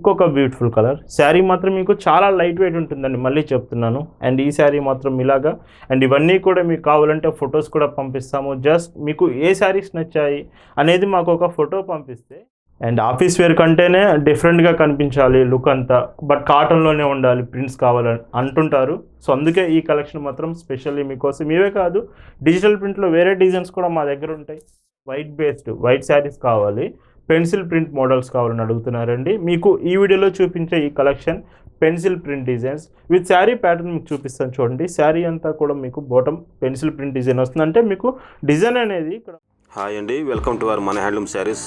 ఇంకొక beautiful colour sari మాత్రం మీకు చాలా లైట్ వెయిట్ ఉంటుందండి మళ్ళీ చెప్తున్నాను. అండ్ ఈ శారీ మాత్రం ఇలాగా. అండ్ ఇవన్నీ కూడా మీకు కావాలంటే ఫొటోస్ కూడా పంపిస్తాము. జస్ట్ మీకు ఏ శారీస్ నచ్చాయి అనేది మాకు ఒక ఫోటో పంపిస్తే. అండ్ ఆఫీస్ వేర్ కంటేనే డిఫరెంట్గా కనిపించాలి లుక్ అంతా. బట్ కాటన్లోనే ఉండాలి ప్రింట్స్ కావాలని అంటుంటారు. సో అందుకే ఈ కలెక్షన్ మాత్రం స్పెషల్లీ మీకోసం. ఇవే కాదు డిజిటల్ ప్రింట్లో వేరే డిజైన్స్ కూడా మా దగ్గర ఉంటాయి. వైట్ బేస్డ్ వైట్ శారీస్ కావాలి. పెన్సిల్ ప్రింట్ మోడల్స్ కావాలని అడుగుతున్నారండి. మీకు ఈ వీడియోలో చూపించే ఈ collection pencil print designs. With sari pattern మీకు చూపిస్తాను చూడండి. శారీ అంతా కూడా మీకు బాటమ్ పెన్సిల్ ప్రింట్ డిజైన్ వస్తుంది అంటే మీకు డిజైన్ అనేది ఇక్కడ హాయ్ అండి. వెల్కమ్ టు అవర్ మన హ్యాండ్లూమ్ శారీస్.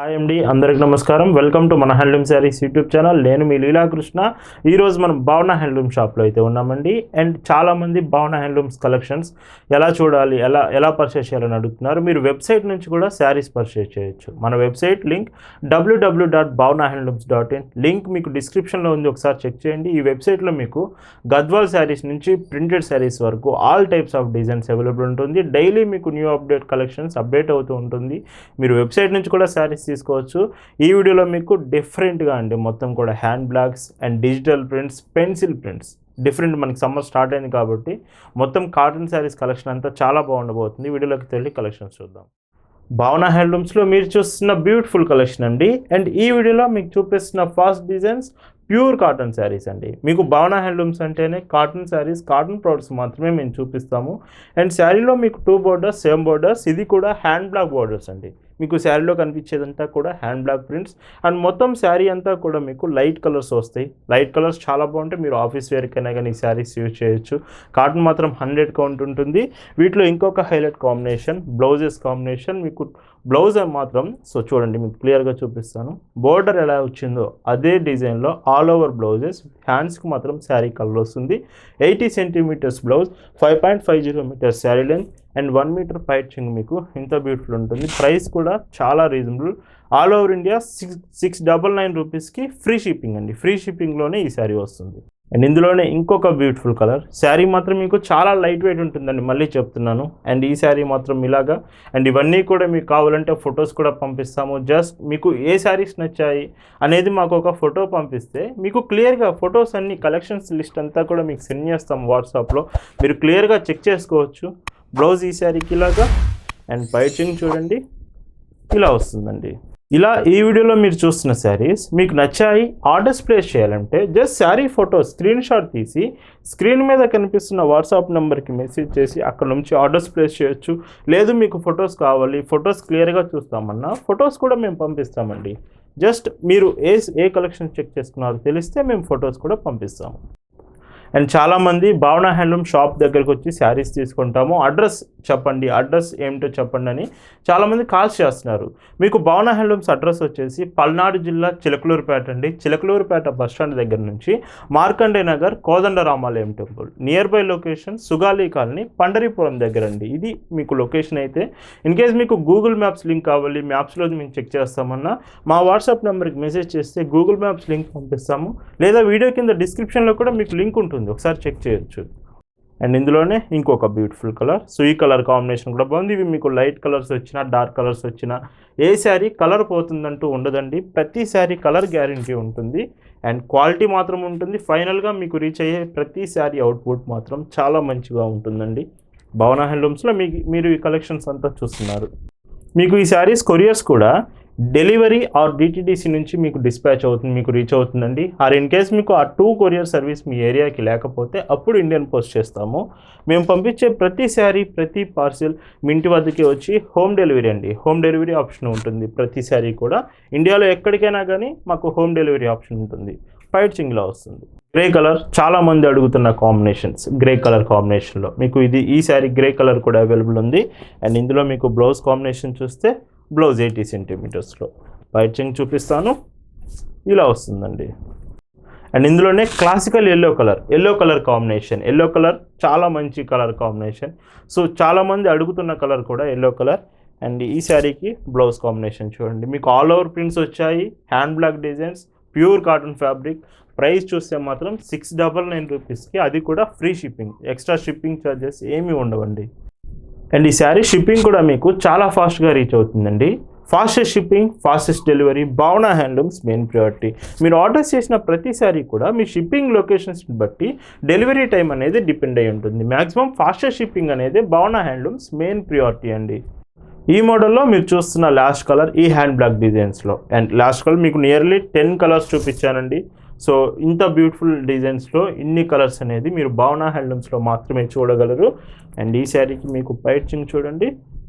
హాయ్ అండి అందరికి నమస్కారం. వెల్కమ్ టు మన హ్యాండ్లూమ్ శారీస్ యూట్యూబ్ ఛానల్ నేను మీ లీలాకృష్ణ. ఈరోజు మనం భావన హ్యాండ్లూమ్ షాప్లో అయితే ఉన్నామండి. అండ్ చాలామంది భావన హ్యాండ్లూమ్స్ కలెక్షన్స్ ఎలా చూడాలి ఎలా ఎలా పర్చేస్ చేయాలని అడుగుతున్నారు. మీరు వెబ్సైట్ నుంచి కూడా శారీస్ పర్చేస్ చేయొచ్చు. మన website link WWW dot Bhavana handlooms dot in link మీకు డిస్క్రిప్షన్లో ఉంది. ఒకసారి చెక్ చేయండి. ఈ వెబ్సైట్లో మీకు గద్వాల్ శారీస్ నుంచి ప్రింటెడ్ శారీస్ వరకు all types of designs available ఉంటుంది. డైలీ మీకు న్యూ అప్డేట్ కలెక్షన్స్ అప్డేట్ అవుతూ ఉంటుంది. మీరు వెబ్సైట్ నుంచి కూడా శారీస్ తీసుకోవచ్చు. ఈ వీడియోలో మీకు డిఫరెంట్గా అండి మొత్తం కూడా hand blocks and digital prints pencil prints different మనకి సమ్మర్ స్టార్ట్ అయింది కాబట్టి మొత్తం కాటన్ శారీస్ కలెక్షన్ అంతా చాలా బాగుండబోతుంది. వీడియోలోకి వెళ్ళి కలెక్షన్స్ చూద్దాం. భావన హ్యాండ్లూమ్స్లో మీరు చూస్తున్న బ్యూటిఫుల్ కలెక్షన్ అండి. అండ్ ఈ వీడియోలో మీకు చూపిస్తున్న fast designs pure cotton saris అండి. మీకు భావన హ్యాండ్లూమ్స్ అంటేనే కాటన్ శారీస్ కాటన్ ప్రోడక్ట్స్ మాత్రమే మేము చూపిస్తాము. అండ్ శారీలో మీకు టూ బోర్డర్స్ సేమ్ బోర్డర్స్ ఇది కూడా హ్యాండ్ బ్లాక్ బోర్డర్స్ అండి. మీకు శారీలో కనిపించేదంతా కూడా హ్యాండ్ బ్లాక్ ప్రింట్స్ అండ్ మొత్తం శారీ అంతా కూడా మీకు లైట్ కలర్స్ వస్తాయి. లైట్ కలర్స్ చాలా బాగుంటాయి. మీరు ఆఫీస్ వేర్కైనా కానీ ఈ శారీస్ యూజ్ చేయొచ్చు. కాటన్ మాత్రం హండ్రెడ్ కౌంట్ ఉంటుంది. వీటిలో ఇంకొక హైలైట్ కాంబినేషన్ బ్లౌజెస్ కాంబినేషన్ మీకు బ్లౌజ్ మాత్రం సో చూడండి మీకు క్లియర్గా చూపిస్తాను. బోర్డర్ ఎలా వచ్చిందో అదే డిజైన్లో ఆల్ ఓవర్ బ్లౌజెస్ హ్యాండ్స్కి మాత్రం శారీ కలర్ వస్తుంది. Eighty centimetres blouse five point five zero metres sari length and one metre పైచింగ్ మీకు ఇంత బ్యూటిఫుల్ ఉంటుంది. ప్రైస్ కూడా చాలా reasonable all over India six six double nine రూపీస్కి ఫ్రీ షిప్పింగ్ అండి. ఫ్రీ షిప్పింగ్లోనే ఈ శారీ వస్తుంది. అండ్ ఇందులోనే ఇంకొక బ్యూటిఫుల్ కలర్ శారీ మాత్రం మీకు చాలా లైట్ వెయిట్ ఉంటుందండి. మళ్ళీ చెప్తున్నాను. అండ్ ఈ శారీ మాత్రం ఇలాగా. అండ్ ఇవన్నీ కూడా మీకు కావాలంటే ఫొటోస్ కూడా పంపిస్తాము. జస్ట్ మీకు ఏ శారీస్ నచ్చాయి అనేది మాకు ఒక ఫోటో పంపిస్తే మీకు క్లియర్గా ఫొటోస్ అన్ని కలెక్షన్స్ లిస్ట్ అంతా కూడా మీకు సెండ్ చేస్తాం వాట్సాప్లో మీరు క్లియర్గా చెక్ చేసుకోవచ్చు. బ్లౌజ్ ఈ శారీకి ఇలాగా అండ్ బయటింగ్ చూడండి ఇలా వస్తుందండి. ఇలా ఈ వీడియోలో మీరు చూస్తున్న శారీస్ మీకు నచ్చాయి ఆర్డర్స్ ప్లేస్ చేయాలంటే just sari photo screenshot తీసి స్క్రీన్ మీద కనిపిస్తున్న వాట్సాప్ నెంబర్కి మెసేజ్ చేసి అక్కడ నుంచి ఆర్డర్స్ ప్లేస్ చేయొచ్చు. లేదు మీకు ఫొటోస్ కావాలి ఫొటోస్ క్లియర్గా చూస్తామన్నా ఫొటోస్ కూడా మేము పంపిస్తామండి. జస్ట్ మీరు ఏ ఏ కలెక్షన్ చెక్ చేసుకున్నారో తెలిస్తే మేము ఫొటోస్ కూడా పంపిస్తాము. అండ్ చాలామంది భావన హ్యాండ్లూమ్ షాప్ దగ్గరకు వచ్చి శారీస్ తీసుకుంటాము. అడ్రస్ చెప్పండి. అడ్రస్ ఏమిటో చెప్పండి అని చాలామంది కాల్స్ చేస్తున్నారు. మీకు భావన హ్యాండ్లూమ్స్ అడ్రస్ వచ్చేసి పల్నాడు జిల్లా చిలకలూరుపేట అండి. చిలకలూరుపేట బస్ స్టాండ్ దగ్గర నుంచి Markandey Nagar Kodanda Ramalayam temple. Nearby location Sugali colony Pandaripuram దగ్గర అండి. ఇది మీకు లొకేషన్ అయితే ఇన్ కేస్ మీకు గూగుల్ మ్యాప్స్ లింక్ కావాలి మ్యాప్స్లో మేము చెక్ చేస్తామన్నా మా వాట్సాప్ నెంబర్కి మెసేజ్ చేస్తే గూగుల్ మ్యాప్స్ లింక్ పంపిస్తాము. లేదా వీడియో కింద డిస్క్రిప్షన్లో కూడా మీకు లింక్ ఉంటుంది. ఒకసారి చెక్ చేయొచ్చు. అండ్ ఇందులోనే ఇంకొక బ్యూటిఫుల్ కలర్ సో ఈ కలర్ కాంబినేషన్ కూడా బాగుంది. ఇవి మీకు లైట్ కలర్స్ వచ్చినా డార్క్ కలర్స్ వచ్చినా ఏ శారీ కలర్ పోతుందంటూ ఉండదండి. ప్రతి శారీ కలర్ గ్యారంటీ ఉంటుంది. అండ్ క్వాలిటీ మాత్రం ఉంటుంది. ఫైనల్గా మీకు రీచ్ అయ్యే ప్రతి శారీ అవుట్పుట్ మాత్రం చాలా మంచిగా ఉంటుందండి. భవన హ్యాండ్లూమ్స్లో మీ మీరు ఈ కలెక్షన్స్ అంతా చూస్తున్నారు. మీకు ఈ శారీస్ కొరియర్స్ కూడా డెలివరీ ఆర్ డిటిడిసి నుంచి మీకు డిస్పాచ్ అవుతుంది మీకు రీచ్ అవుతుందండి. ఆర్ ఇన్ కేస్ మీకు ఆ టూ కొరియర్ సర్వీస్ మీ ఏరియాకి లేకపోతే అప్పుడు ఇండియన్ పోస్ట్ చేస్తాము. మేము పంపించే ప్రతి శారీ ప్రతి పార్సిల్ మీ ఇంటి వద్దకి వచ్చి హోమ్ డెలివరీ అండి. హోమ్ డెలివరీ ఆప్షన్ ఉంటుంది ప్రతి శారీ కూడా. ఇండియాలో ఎక్కడికైనా కానీ మాకు హోమ్ డెలివరీ ఆప్షన్ ఉంటుంది. ఫైట్ చింగ్లో వస్తుంది. గ్రే కలర్ చాలామంది అడుగుతున్న కాంబినేషన్స్ గ్రే కలర్ కాంబినేషన్లో. మీకు ఇది ఈ శారీ గ్రే కలర్ కూడా అవైలబుల్ ఉంది. అండ్ ఇందులో మీకు బ్లౌజ్ కాంబినేషన్ చూస్తే బ్లౌజ్ ఎయిటీ సెంటీమీటర్స్లో. వైట్ చెంగ్ చూపిస్తాను. ఇలా వస్తుందండి. అండ్ ఇందులోనే classical yellow colour yellow colour combination yellow colour చాలా మంచి కలర్ కాంబినేషన్ సో చాలామంది అడుగుతున్న కలర్ కూడా ఎల్లో కలర్ అండ్ ఈ శారీకి బ్లౌజ్ కాంబినేషన్ చూడండి. మీకు ఆల్ ఓవర్ ప్రింట్స్ వచ్చాయి. Hand block designs pure cotton fabric price చూస్తే మాత్రం సిక్స్ డబల్ నైన్ రూపీస్కి అది కూడా free shipping extra shipping charges ఏమీ ఉండవండి. అండ్ ఈ శారీ షిప్పింగ్ కూడా మీకు చాలా ఫాస్ట్గా రీచ్ అవుతుందండి. Fastest shipping fastest delivery Bhavana handlooms main priority మీరు ఆర్డర్ చేసిన ప్రతిసారి కూడా మీ షిప్పింగ్ లొకేషన్స్ని బట్టి డెలివరీ టైం అనేది డిపెండ్ అయి ఉంటుంది. మ్యాక్సిమం ఫాస్టెస్ట్ షిప్పింగ్ అనేది భావన హ్యాండ్లూమ్స్ మెయిన్ ప్రియారిటీ అండి. ఈ మోడల్లో మీరు చూస్తున్న లాస్ట్ కలర్ ఈ హ్యాండ్ బ్లాక్ డిజైన్స్లో అండ్ లాస్ట్ కలర్ మీకు నియర్లీ టెన్ కలర్స్ చూపించానండి. సో ఇంత బ్యూటిఫుల్ డిజైన్స్లో ఇన్ని కలర్స్ అనేది మీరు భావన హ్యాండ్లూమ్స్లో మాత్రమే చూడగలరు. అండ్ ఈ శారీకి మీకు పైచింగ్ చూడండి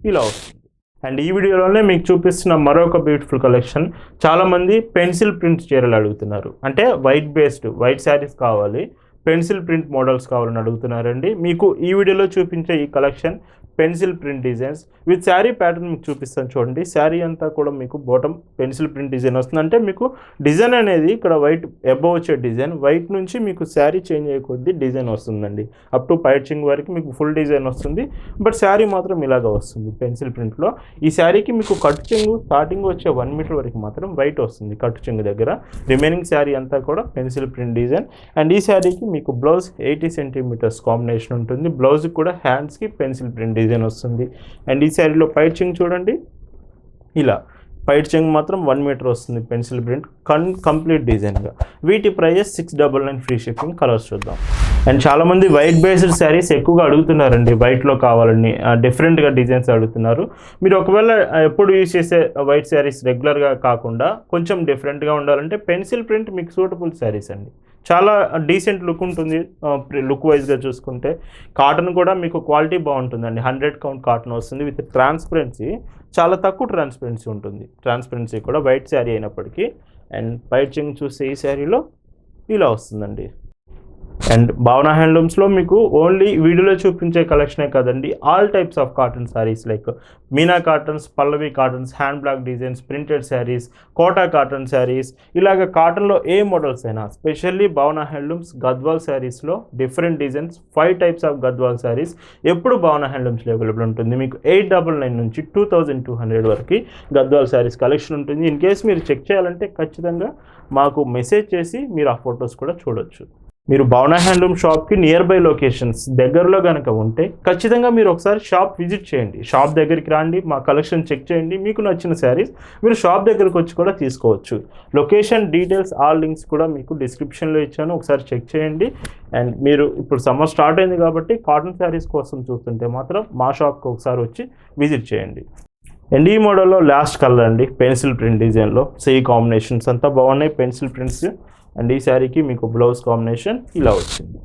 ఇలా వస్తుంది. అండ్ ఈ వీడియోలోనే మీకు చూపిస్తున్న మరొక బ్యూటిఫుల్ కలెక్షన్ చాలామంది పెన్సిల్ ప్రింట్ చీరలు అడుగుతున్నారు. అంటే వైట్ బేస్డ్ వైట్ శారీస్ కావాలి పెన్సిల్ ప్రింట్ మోడల్స్ కావాలని అడుగుతున్నారండి. మీకు ఈ వీడియోలో చూపించే ఈ collection pencil print designs. With sari pattern మీకు చూపిస్తాను చూడండి. శారీ అంతా కూడా మీకు బాటమ్ పెన్సిల్ ప్రింట్ డిజైన్ వస్తుంది. అంటే మీకు డిజైన్ అనేది ఇక్కడ వైట్ అబవ్ వచ్చే డిజైన్. వైట్ నుంచి మీకు శారీ చేంజ్ అయ్యే కొద్దీ డిజైన్ వస్తుందండి. అప్ టు పైచింగ్ వరకు మీకు ఫుల్ డిజైన్ వస్తుంది. బట్ శారీ మాత్రం ఇలాగ వస్తుంది పెన్సిల్ ప్రింట్లో ఈ శారీకి మీకు కట్టు చెంగు స్టార్టింగ్ వచ్చే వన్ మీటర్ వరకు మాత్రం వైట్ వస్తుంది కట్టు చెంగు దగ్గర. రిమైనింగ్ శారీ అంతా కూడా పెన్సిల్ ప్రింట్ డిజైన్. అండ్ ఈ శారీకి మీకు బ్లౌజ్ ఎయిటీ సెంటీమీటర్స్ కాంబినేషన్ ఉంటుంది. బ్లౌజ్కి కూడా హ్యాండ్స్కి పెన్సిల్ ప్రింట్ డిజైన్ వస్తుంది. అండ్ ఈ శారీలో పైచింగ్ చూడండి. ఇలా పైట్ చెంగ్ మాత్రం వన్ మీటర్ వస్తుంది పెన్సిల్ ప్రింట్. కన్ కంప్లీట్ డిజైన్గా వీటి prices six double nine free shipping colours చూద్దాం. అండ్ చాలామంది వైట్ బేస్డ్ శారీస్ ఎక్కువగా అడుగుతున్నారండి. వైట్లో కావాలని డిఫరెంట్గా డిజైన్స్ అడుగుతున్నారు. మీరు ఒకవేళ ఎప్పుడు యూజ్ చేసే వైట్ శారీస్ రెగ్యులర్గా కాకుండా కొంచెం డిఫరెంట్గా ఉండాలంటే పెన్సిల్ ప్రింట్ మీకు సూటబుల్ శారీస్ అండి. చాలా డీసెంట్ లుక్ ఉంటుంది లుక్ వైజ్గా చూసుకుంటే. కాటన్ కూడా మీకు క్వాలిటీ బాగుంటుందండి. హండ్రెడ్ కౌంట్ కాటన్ వస్తుంది విత్ ట్రాన్స్పరెన్సీ చాలా తక్కువ ట్రాన్స్పరెన్సీ ఉంటుంది. ట్రాన్స్పరెన్సీ కూడా వైట్ శారీ అయినప్పటికీ. అండ్ వైట్ చింగ్ చూస్తే ఈ శారీలో ఇలా వస్తుందండి. అండ్ భావన హ్యాండ్లూమ్స్లో మీకు ఓన్లీ వీడియోలో చూపించే కలెక్షనే కదండి. All types of cotton saris like Meena cottons Pallavi cottons hand block designs printed saris Kota cotton saris ఇలాగ కాటన్లో ఏ మోడల్స్ అయినా స్పెషల్లీ భావన హ్యాండ్లూమ్స్ గద్వాల్ శారీస్లో different designs five types of Gadwal saris ఎప్పుడు భావన హ్యాండ్లూమ్స్లో అవైలబుల్ ఉంటుంది. మీకు ఎయిట్ డబల్ నైన్ నుంచి టూ థౌజండ్ టూ హండ్రెడ్ వరకు గద్వాల్ శారీస్ కలెక్షన్ ఉంటుంది. ఇన్ కేస్ మీరు చెక్ చేయాలంటే ఖచ్చితంగా మాకు మెసేజ్ చేసి మీరు ఆ ఫొటోస్ కూడా చూడొచ్చు. మీరు భవన హ్యాండ్లూమ్ షాప్కి నియర్ బై లొకేషన్స్ దగ్గరలో కనుక ఉంటే ఖచ్చితంగా మీరు ఒకసారి షాప్ విజిట్ చేయండి. షాప్ దగ్గరికి రండి మా కలెక్షన్ చెక్ చేయండి. మీకు నచ్చిన శారీస్ మీరు షాప్ దగ్గరకు వచ్చి కూడా తీసుకోవచ్చు. లొకేషన్ డీటెయిల్స్ ఆల్ లింక్స్ కూడా మీకు డిస్క్రిప్షన్లో ఇచ్చాను. ఒకసారి చెక్ చేయండి. అండ్ మీరు ఇప్పుడు సమ్మర్ స్టార్ట్ అయింది కాబట్టి కాటన్ శారీస్ కోసం చూస్తుంటే మాత్రం మా షాప్కి ఒకసారి వచ్చి విజిట్ చేయండి. అండ్ ఈ మోడల్లో లాస్ట్ కలర్ అండి. పెన్సిల్ ప్రింట్ డిజైన్లో సీ కాంబినేషన్స్ అంతా బాగున్నాయి. పెన్సిల్ ప్రింట్స్ అండ్ ఈ శారీకి మీకు బ్లౌజ్ కాంబినేషన్ ఇలా వచ్చింది.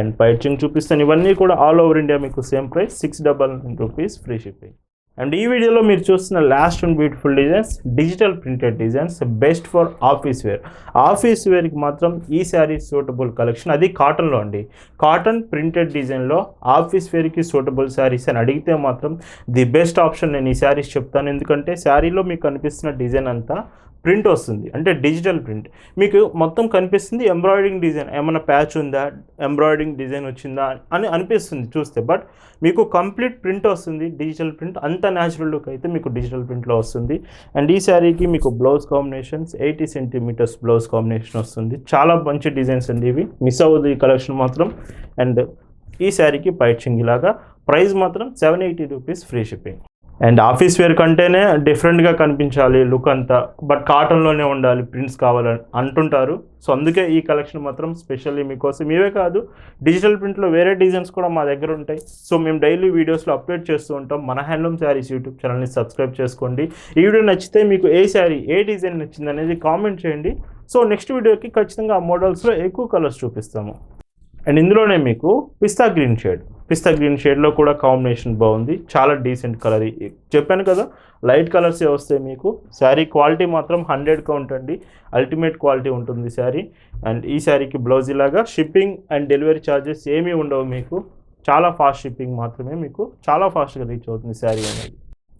అండ్ పైచింగ్ చూపిస్తాను. ఇవన్నీ కూడా ఆల్ ఓవర్ ఇండియా మీకు same price six double nine rupees free shipping and ఈ వీడియోలో మీరు చూస్తున్న last and beautiful designs digital printed designs best for office wear office వేర్కి మాత్రం ఈ శారీ సూటబుల్ కలెక్షన్ అది కాటన్లో అండి. కాటన్ ప్రింటెడ్ డిజైన్లో ఆఫీస్ వేర్కి సూటబుల్ శారీస్ అని అడిగితే మాత్రం ది బెస్ట్ ఆప్షన్ నేను ఈ శారీస్ చెప్తాను. ఎందుకంటే శారీలో మీకు కనిపిస్తున్న డిజైన్ అంతా ప్రింట్ వస్తుంది. అంటే డిజిటల్ ప్రింట్. మీకు మొత్తం కనిపిస్తుంది ఎంబ్రాయిడింగ్ డిజైన్. ఏమైనా ప్యాచ్ ఉందా? ఎంబ్రాయిడింగ్ డిజైన్ వచ్చిందా? అని అనిపిస్తుంది చూస్తే. బట్ మీకు కంప్లీట్ ప్రింట్ వస్తుంది. Digital print. అంత న్యాచురల్ లుక్ అయితే మీకు డిజిటల్ ప్రింట్లో వస్తుంది. అండ్ ఈ శారీకి మీకు blouse combinations eighty centimetres blouse combination వస్తుంది. చాలా మంచి డిజైన్స్ అండి ఇవి. మిస్ అవ్వదు ఈ కలెక్షన్ మాత్రం. అండ్ ఈ శారీకి పైచింగ్ ఇలాగా. ప్రైస్ మాత్రం seven eighty rupees free shipping. And office wear కంటేనే డిఫరెంట్గా కనిపించాలి లుక్ అంతా. బట్ కాటన్లోనే ఉండాలి ప్రింట్స్ కావాలని అంటుంటారు. సో అందుకే ఈ కలెక్షన్ మాత్రం స్పెషల్లీ మీకోసం. ఇవే కాదు డిజిటల్ ప్రింట్లో వేరే డిజైన్స్ కూడా మా దగ్గర ఉంటాయి. సో మేము డైలీ వీడియోస్లో అప్డేట్ చేస్తూ ఉంటాం. మన హ్యాండ్లూమ్ శారీస్ యూట్యూబ్ ఛానల్ని సబ్స్క్రైబ్ చేసుకోండి. ఈ వీడియో నచ్చితే మీకు ఏ శారీ ఏ డిజైన్ నచ్చింది అనేది కామెంట్ చేయండి. సో నెక్స్ట్ వీడియోకి ఖచ్చితంగా ఆ మోడల్స్లో ఎక్కువ కలర్స్ చూపిస్తాము. అండ్ ఇందులోనే మీకు పిస్తా గ్రీన్ షేడ్. పిస్తా గ్రీన్ షేడ్లో కూడా కాంబినేషన్ బాగుంది. చాలా డీసెంట్ కలర్. చెప్పాను కదా లైట్ కలర్సే వస్తాయి మీకు. శారీ క్వాలిటీ మాత్రం హండ్రెడ్ కౌంట్ అండి అల్టిమేట్ క్వాలిటీ ఉంటుంది శారీ. అండ్ ఈ శారీకి బ్లౌజ్ ఇలాగా షిప్పింగ్ అండ్ డెలివరీ ఛార్జెస్ ఏమీ ఉండవు మీకు. చాలా ఫాస్ట్ షిప్పింగ్ మాత్రమే మీకు. చాలా ఫాస్ట్గా రీచ్ అవుతుంది శారీ అనేది.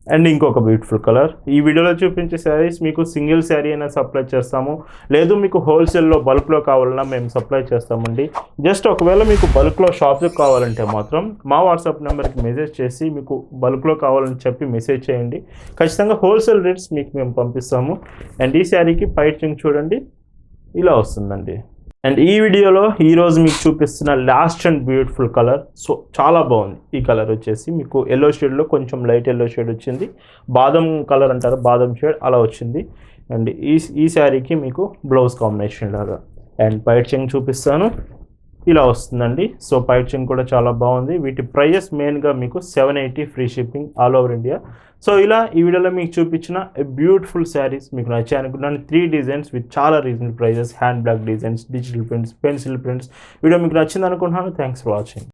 అండ్ ఇంకొక బ్యూటిఫుల్ కలర్ ఈ వీడియోలో చూపించే శారీస్ మీకు సింగిల్ శారీ అయినా సప్లై చేస్తాము. లేదు మీకు హోల్సేల్లో బల్క్లో కావాలన్నా మేము సప్లై చేస్తామండి. జస్ట్ ఒకవేళ మీకు బల్క్లో షాప్కి కావాలంటే మాత్రం మా వాట్సాప్ నెంబర్కి మెసేజ్ చేసి మీకు బల్క్లో కావాలని చెప్పి మెసేజ్ చేయండి. ఖచ్చితంగా హోల్సేల్ రేట్స్ మీకు మేము పంపిస్తాము. అండ్ ఈ శారీకి పైచింగ్ చూడండి. ఇలా వస్తుందండి. అండ్ ఈ వీడియోలో ఈరోజు మీకు చూపిస్తున్న last and beautiful colour so చాలా బాగుంది. ఈ కలర్ వచ్చేసి మీకు ఎల్లో షేడ్లో కొంచెం లైట్ ఎల్లో షేడ్ వచ్చింది. బాదం కలర్ అంటారు బాదం షేడ్ అలా వచ్చింది. అండ్ ఈ ఈ శారీకి మీకు బ్లౌజ్ కాంబినేషన్ లాగా. అండ్ బయట చెంగ్ చూపిస్తాను. ఇలా వస్తుందండి. సో పైట్ కూడా చాలా బాగుంది. వీటి ప్రైజెస్ మెయిన్గా మీకు seven eighty free shipping all over India. So ఇలా ఈ వీడియోలో మీకు చూపించిన బ్యూటిఫుల్ శారీస్ మీకు నచ్చాయి అనుకుంటున్నాను. త్రీ డిజైన్స్ విత్ చాలా reasonable prices hand block designs digital prints pencil prints. Video మీకు నచ్చింది అనుకుంటున్నాను. Thanks for watching.